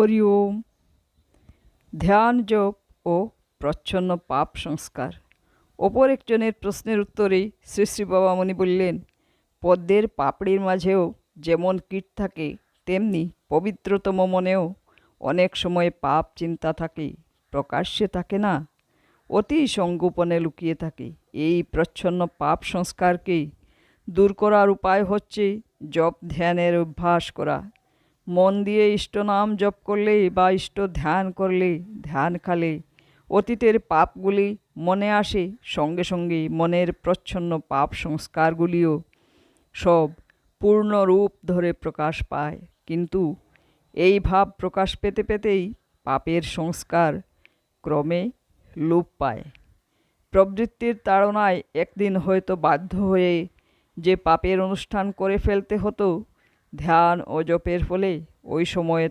হরি ওম ধ্যান জপ ও প্রচ্ছন্ন পাপ সংস্কার। অপর একজনের প্রশ্নের উত্তরে শ্রী শ্রী বাবামণি বললেন, পদ্মের পাপড়ির মাঝেও যেমন কীট থাকে, তেমনি পবিত্রতম মনেও অনেক সময় পাপ চিন্তা থাকে, প্রকাশ্যে থাকে না, অতি সংগোপনে লুকিয়ে থাকে। এই প্রচ্ছন্ন পাপ সংস্কারকে দূর করার উপায় হচ্ছে জপ, ধ্যানের অভ্যাস করা মন দিয়ে ইষ্ট নাম জপ করলে বা ইষ্ট ধ্যান করলে, ধ্যান খালে। অতীতের পাপগুলি মনে আসে, সঙ্গে সঙ্গে মনের প্রচ্ছন্ন পাপ সংস্কারগুলিও সব পূর্ণ রূপ ধরে প্রকাশ পায়। কিন্তু এই ভাব প্রকাশ পেতে পেতেই পাপের সংস্কার ক্রমে লোপ পায়। প্রবৃত্তির তাড়নায় একদিন হয়তো বাধ্য হয়ে যে পাপের অনুষ্ঠান করে ফেলতে হতো ধ্যান ও জপের ফলে ওই সময়ে